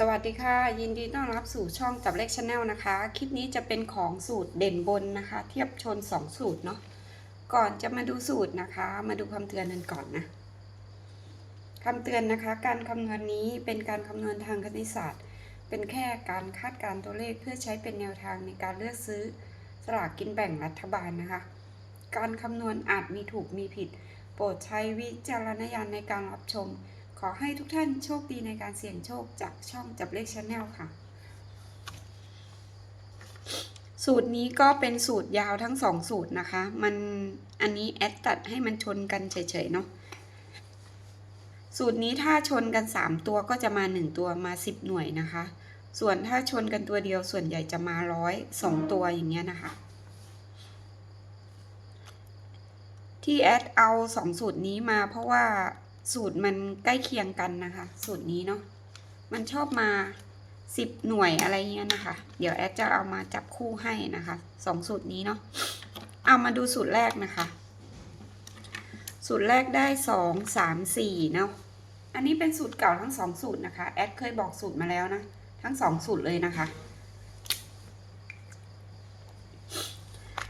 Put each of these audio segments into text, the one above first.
สวัสดีค่ะ ยินดีต้อนรับสู่ช่องจับเลขชาแนลนะคะ คลิปนี้จะเป็นของสูตรเด่นบนนะคะ เทียบชน 2 สูตรเนาะก่อนจะมาดูสูตรนะคะ มาดูคำเตือนกันก่อนนะคำเตือนนะคะ การคำนวณนี้เป็นการคำนวณทางคณิตศาสตร์ เป็นแค่การคาดการณ์ตัวเลขเพื่อใช้เป็นแนวทางในการเลือกซื้อสลากกินแบ่งรัฐบาลนะคะ การคำนวณอาจมีถูกมีผิด โปรดใช้วิจารณญาณในการรับชม ขอให้ทุกท่านโชคดีในการเสี่ยงโชคจากช่องจับเลขชาแนลค่ะ สูตรนี้ก็เป็นสูตรยาวทั้งสองสูตรนะคะ มันอันนี้แอดตัดให้มันชนกันเฉยๆเนาะสูตรนี้ถ้าชนกัน 3 ตัวก็จะมา 1 ตัวมา 10 หน่วยนะคะ ส่วนถ้าชนกันตัวเดียวส่วนใหญ่จะมาร้อยสองตัวอย่างเงี้ยนะคะ ที่แอดเอาสองสูตรนี้มาเพราะว่า สูตรมันใกล้เคียงกันนะคะ สูตรนี้เนาะมันชอบมาสิบหน่วยอะไรเงี้ยนะคะ เดี๋ยวแอดจะเอามาจับคู่ให้นะคะสองสูตรนี้เนาะเอามาดูสูตรแรกนะคะ สูตรแรกได้สองสามสี่เนาะอันนี้เป็นสูตรเก่าทั้งสองสูตรนะคะ แอดเคยบอกสูตรมาแล้วนะ ทั้งสองสูตรเลยนะคะ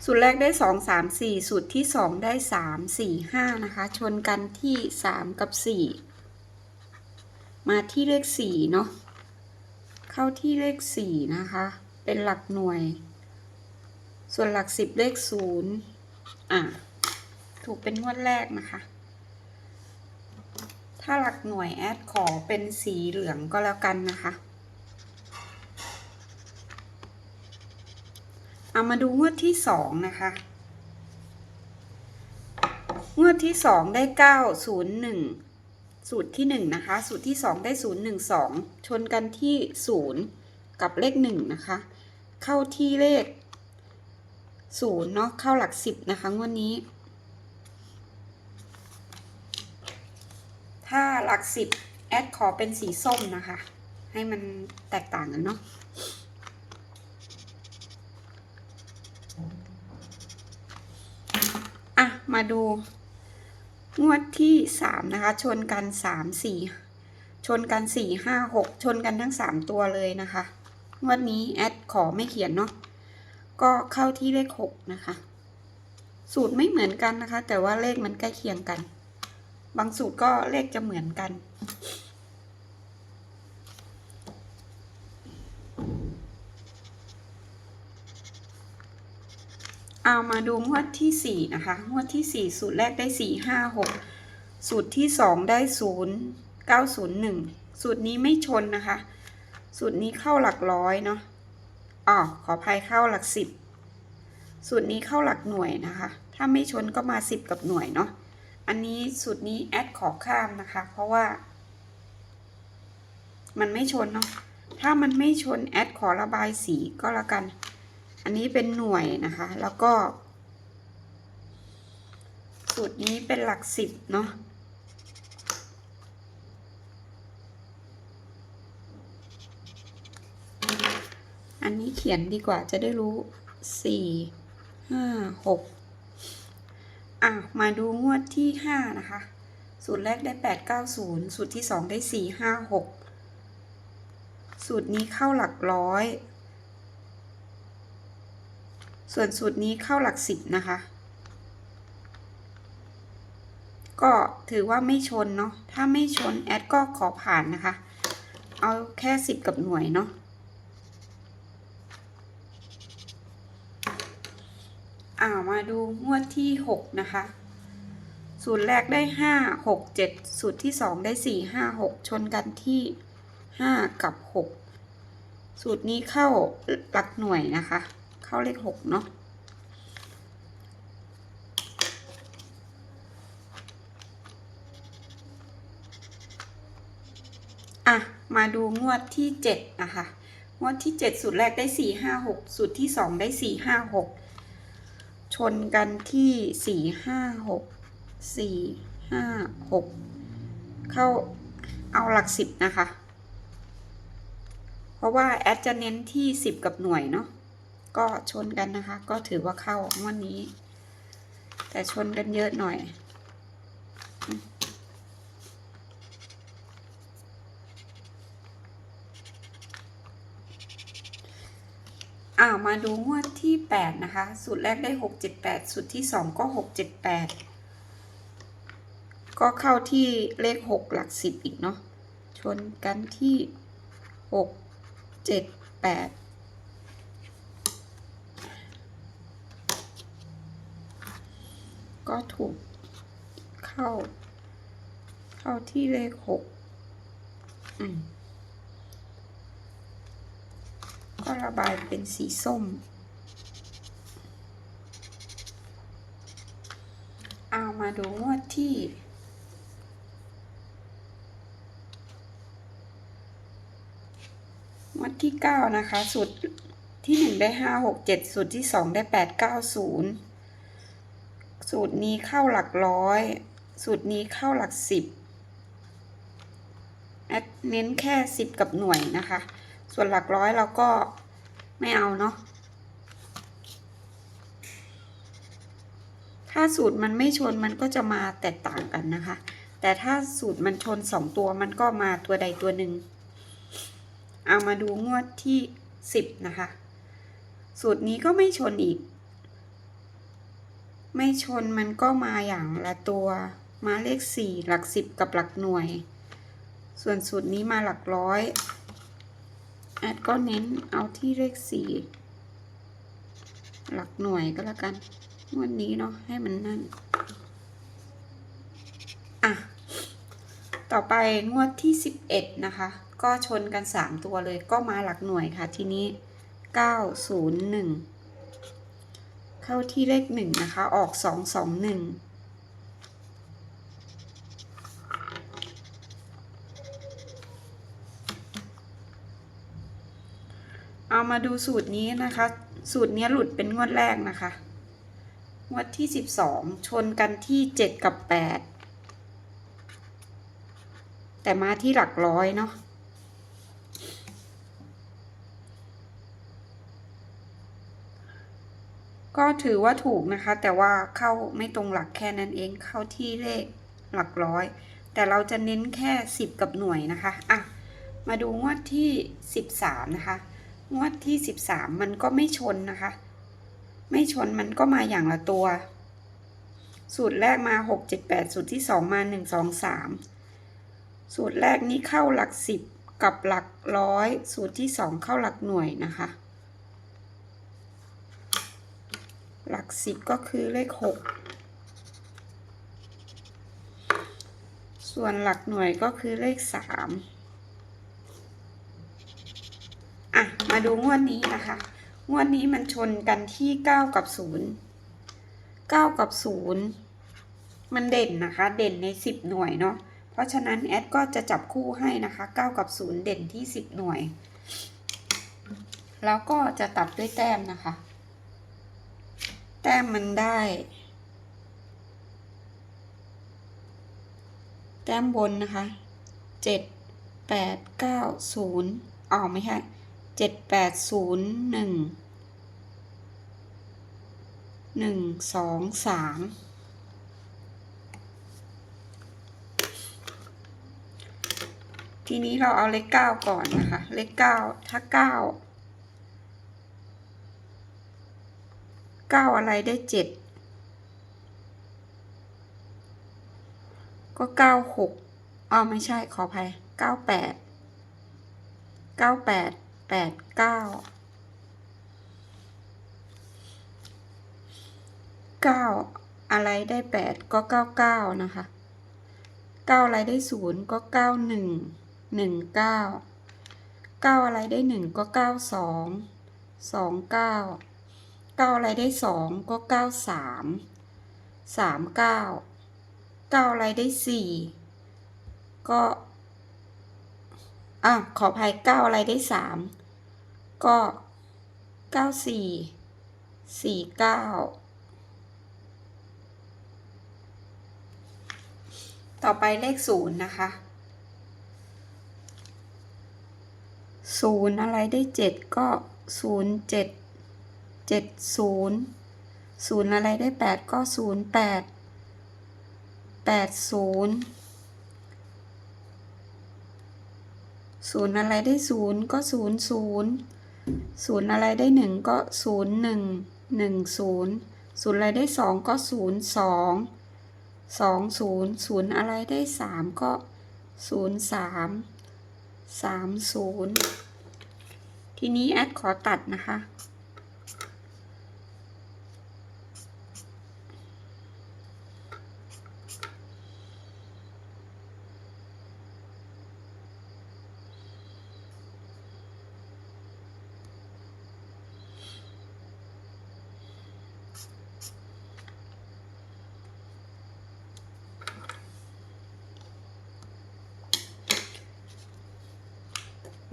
สูตรแรกได้สองสามสี่สูตรที่สองได้สามสี่ห้านะคะ ชนกันที่สามกับสี่มาที่เลขสี่เนาะ เข้าที่เลขสี่นะคะ เป็นหลักหน่วย ส่วนหลักสิบเลขศูนย์อะ ถูกเป็นงวดแรกนะคะ ถ้าหลักหน่วยแอดขอเป็นสีเหลืองก็แล้วกันนะคะ เอามาดูงวดที่สองนะคะ งวดที่สองได้เก้าศูนย์หนึ่งสูตรที่หนึ่งนะคะ สูตรที่สองได้ศูนย์หนึ่งสองชนกันที่ศูนย์กับเลขหนึ่งนะคะ เข้าที่เลขศูนย์เนาะเข้าหลักสิบนะคะงวดนี้ ถ้าหลักสิบแอดขอเป็นสีส้มนะคะ ให้มันแตกต่างกันเนาะ อะ มาดูงวดที่สามนะคะ ชนกันสามสี่ชนกันสี่ห้าหกชนกันทั้งสามตัวเลยนะคะ งวดนี้แอดขอไม่เขียนเนาะก็เข้าที่เลขหกนะคะ สูตรไม่เหมือนกันนะคะ แต่ว่าเลขมันใกล้เคียงกัน บางสูตรก็เลขจะเหมือนกัน เอามาดูงวดที่สี่นะคะ งวดที่สี่สูตรแรกได้สี่ห้าหกสูตรที่สองได้ศูนย์เก้าศูนย์หนึ่งสูตรนี้ไม่ชนนะคะ สูตรนี้เข้าหลักร้อยเนาะอ๋อขออภัยเข้าหลักสิบสูตรนี้เข้าหลักหน่วยนะคะ ถ้าไม่ชนก็มาสิบกับหน่วยเนาะ อันนี้สูตรนี้แอดขอข้ามนะคะ เพราะว่า มันไม่ชนเนาะ ถ้ามันไม่ชนแอดขอระบายสีก็แล้วกัน อันนี้เป็นหน่วยนะคะ แล้วก็ สูตรนี้เป็นหลักสิบเนาะอันนี้เขียนดีกว่าจะได้รู้สี่ห้าหกอะ มาดูงวดที่ห้านะคะ สูตรแรกได้แปดเก้าศูนย์สูตรที่สองได้สี่ห้าหกสูตรนี้เข้าหลักร้อย ส่วนสูตรนี้เข้าหลักสิบนะคะ ก็ถือว่าไม่ชนเนาะ ถ้าไม่ชนแอดก็ขอผ่านนะคะ เอาแค่สิบกับหน่วยเนาะ อ่ามาดูงวดที่หกนะคะ สูตรแรกได้ห้าหกเจ็ดสูตรที่สองได้สี่ห้าหกชนกันที่ห้ากับหกสูตรนี้เข้าหลักหน่วยนะคะ เข้าเลขหกเนาะอะ มาดูงวดที่เจ็ดนะคะ งวดที่เจ็ดสูตรแรกได้สี่ห้าหกสูตรที่สองได้สี่ห้าหกชนกันที่สี่ห้าหกสี่ห้าหกเข้าเอาหลักสิบนะคะ เพราะว่าแอดจะเน้นที่สิบกับหน่วยเนาะ ก็ชนกันนะคะ ก็ถือว่าเข้างวดนนี้ แต่ชนกันเยอะหน่อย อ้ามาดูงวดที่ 8 นะคะสุดแรกได้ 678สุดที่ 2 ก็ 678 ก็เข้าที่เลข 6 หลัก 10 อีกเนาะชนกันที่ 6 7 8 ก็ถูกเข้า เข้าที่เลข6อืมก็ระบายเป็นสีส้ม เอามาดูงวดที่งวดที่9นะคะ สูตรที่1ได้5 6 7สูตรที่2ได้8 9 0 สูตรนี้เข้าหลักร้อย สูตรนี้เข้าหลัก10แอดเน้นแค่10กับหน่วยนะคะ ส่วนหลักร้อยเราก็ไม่เอาเนาะ ถ้าสูตรมันไม่ชนมันก็จะมาแตกต่างกันนะคะ แต่ถ้าสูตรมันชนสองตัวมันก็มาตัวใดตัวหนึ่ง เอามาดูงวดที่สิบนะคะ สูตรนี้ก็ไม่ชนอีก ไม่ชนมันก็มาอย่างละตัว มาเลขสี่หลักสิบกับหลักหน่วย ส่วนสูตรนี้มาหลักร้อยแอดก็เน้นเอาที่เลขสี่หลักหน่วยก็แล้วกันงวันนี้เนาะให้มันนั่น อะ ต่อไปงวดที่สิบเอ็ดนะคะ ก็ชนกันสามตัวเลยก็มาหลักหน่วยค่ะทีนี้เก้าศูนย์หนึ่ง เข้าที่เลขหนึ่งนะคะ ออกสองสองหนึ่งเอามาดูสูตรนี้นะคะ สูตรนี้หลุดเป็นงวดแรกนะคะ งวดที่สิบสองชนกันที่เจ็ดกับแปดแต่มาที่หลักร้อยเนาะ ก็ถือว่าถูกนะคะ แต่ว่าเข้าไม่ตรงหลักแค่นั้นเองเข้าที่เลขหลักร้อย แต่เราจะเน้นแค่สิบกับหน่วยนะคะอะมาดูงวดที่สิบสามนะคะ งวดที่สิบสามมันก็ไม่ชนนะคะ ไม่ชนมันก็มาอย่างละตัว สูตรแรกมาหกเจ็ดแปดสูตรที่สองมาหนึ่งสองสามสูตรแรกนี้เข้าหลักสิบกับหลักร้อย สูตรที่สองเข้าหลักหน่วยนะคะ หลักสิบก็คือเลขหกส่วนหลักหน่วยก็คือเลขสามอะ มาดูงวดนี้นะคะ งวดนี้มันชนกันที่เก้ากับศูนย์เก้ากับศูนย์มันเด่นนะคะ เด่นในสิบหน่วยเนาะเพราะฉะนั้นแอดก็จะจับคู่ให้นะคะเก้ากับศูนย์เด่นที่สิบหน่วย แล้วก็จะตัดด้วยแต้มนะคะ แต้มมันได้ แต้มบนนะคะเจ็ดแปดเก้าศูนย์อ๋อไม่ใช่เจ็ดแปดศูนย์หนึ่งหนึ่งสองสามทีนี้เราเอาเลขเก้าก่อนนะคะ เลขเก้าถ้าเก้า เก้าอะไรได้เจ็ดก็เก้าหกอ๋อไม่ใช่ขออภัยเก้าแปดเก้าแปดแปดเก้าเก้าอะไรได้แปดก็เก้าเก้านะคะเก้าอะไรได้ศูนย์ก็เก้าหนึ่งหนึ่งเก้าเก้าอะไรได้หนึ่งก็เก้าสองสองเก้า เก้าอะไรได้สองก็เก้าสามสามเก้าเก้าอะไรได้สี่ก็อะขออภัยเก้าอะไรได้สามก็เก้าสี่สี่เก้าต่อไปเลขศูนย์นะคะศูนย์อะไรได้เจ็ดก็ศูนย์เจ็ด เจ็ดศูนย์ศูนย์อะไรได้แปดก็ศูนย์แปดแปดศูนย์ศูนย์อะไรได้ศูนย์ก็ศูนย์ศูนย์ศูนย์อะไรได้หนึ่งก็ศูนย์หนึ่งหนึ่งศูนย์ศูนย์อะไรได้สองก็ศูนย์สองสองศูนย์ศูนย์อะไรได้สามก็ศูนย์สามสามศูนย์ทีนี้แอดขอตัดนะคะ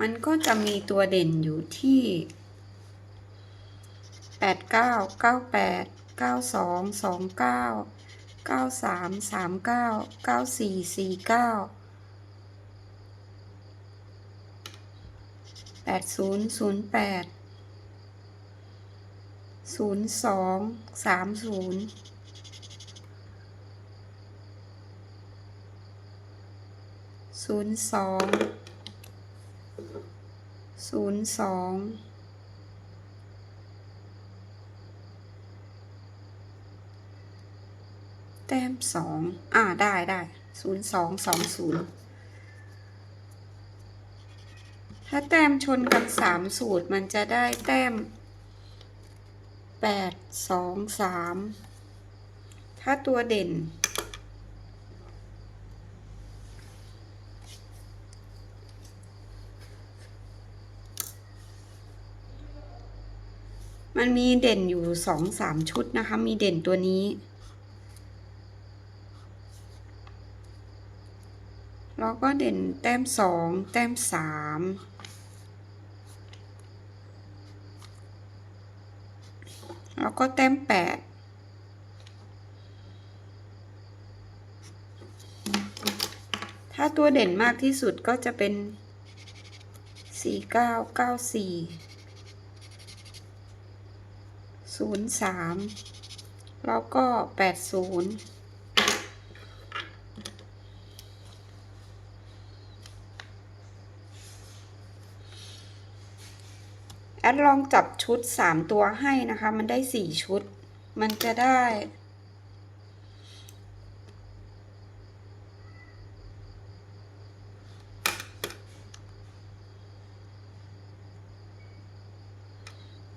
มันก็จะมีตัวเด่นอยู่ที่ 8 9 9 8 9 2 2 9 9 3 3 9 9 4 4 9 8 0 0 8 0 2 3 0อง ศูนย์สองสามศูนย์ศูนย์สองศูนย์สองแต้มสองอ่าได้ได้ศูนย์สองสองศูนย์ถ้าแต้มชนกันสามสูตรมันจะได้แต้มแปดสองสามถ้าตัวเด่น มันมีเด่นอยู่สองสามชุดนะคะ มีเด่นตัวนี้ แล้วก็เด่นแต้มสองแต้มสามแล้วก็แต้มแปดถ้าตัวเด่นมากที่สุดก็จะเป็นสี่เก้าเก้าสี่ ศูนย์สามแล้วก็แปดศูนย์แอดลองจับชุดสามตัวให้นะคะ มันได้สี่ชุด มันจะได้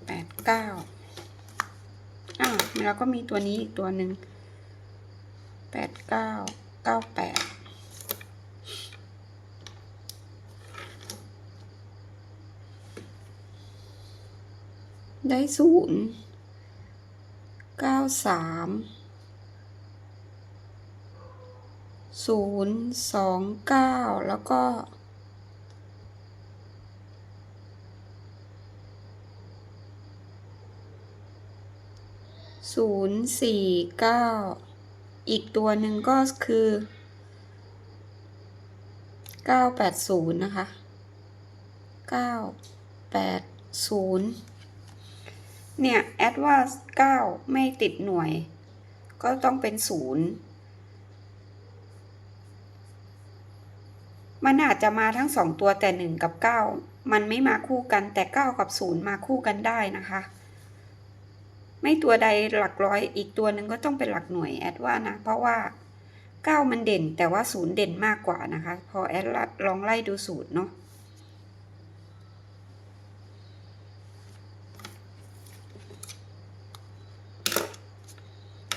แปดเก้า แล้วก็มีตัวนี้อีกตัวหนึ่งแปดเก้าเก้าแปดได้ศูนย์เก้าสามศูนย์สองเก้าแล้วก็ ศูนย์สี่เก้าอีกตัวหนึ่งก็คือเก้าแปดศูนย์นะคะเก้าแปดศูนย์เนี่ยแอดว่าเก้าไม่ติดหน่วย ก็ต้องเป็นศูนย์มันอาจจะมาทั้งสองตัวแต่หนึ่งกับเก้ามันไม่มาคู่กันแต่เก้ากับศูนย์มาคู่กันได้นะคะ ไม่ตัวใดหลักร้อยอีกตัวหนึ่งก็ต้องเป็นหลักหน่วยแอดว่านะ เพราะว่าเก้ามันเด่นแต่ว่าศูนย์เด่นมากกว่านะคะ พอแอดลองไล่ดูสูตรเนาะ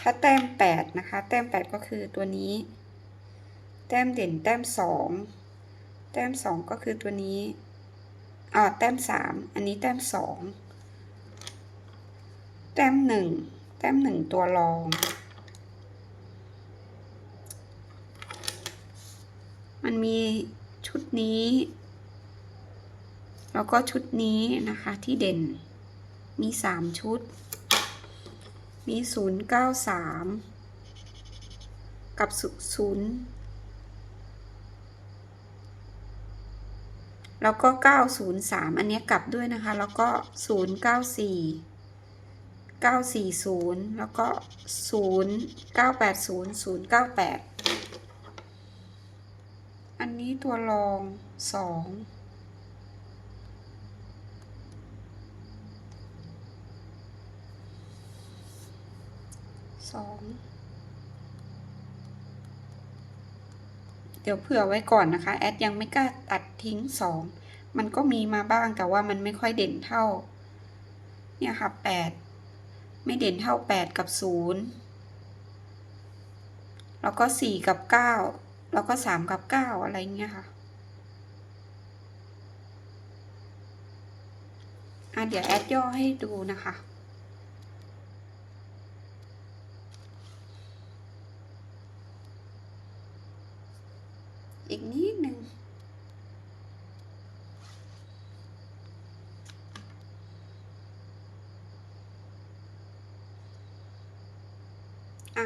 ถ้าแต้มแปดนะคะ แต้มแปดก็คือตัวนี้ แต้มเด่นแต้มสองแต้มสองก็คือตัวนี้อ่าแต้มสามอันนี้แต้มสอง ต้มหนึ่งแต้มหนึ่งตัวรอง มันมีชุดนี้ แล้วก็ชุดนี้นะคะที่เด่นมีสามชุด มีศูนย์เก้าสามกับศูนย์แล้วก็เก้าศูนย์สามอันนี้กลับด้วยนะคะ แล้วก็ศู 940 แล้วก็ 0980 098 อันนี้ตัวรอง 2สองเดี๋ยวเผื่อไว้ก่อนนะคะ แอดยังไม่กล้าตัดทิ้งสองมันก็มีมาบ้างแต่ว่ามันไม่ค่อยเด่นเท่า เนี่ยค่ะแปด ไม่เด่นเท่าแปดกับศูนย์แล้วก็สี่กับเก้าแล้วก็สามกับเก้าอะไรเงี้ยค่ะอะเดี๋ยวแอดย่อให้ดูนะคะอีกนิดหนึ่ง อะ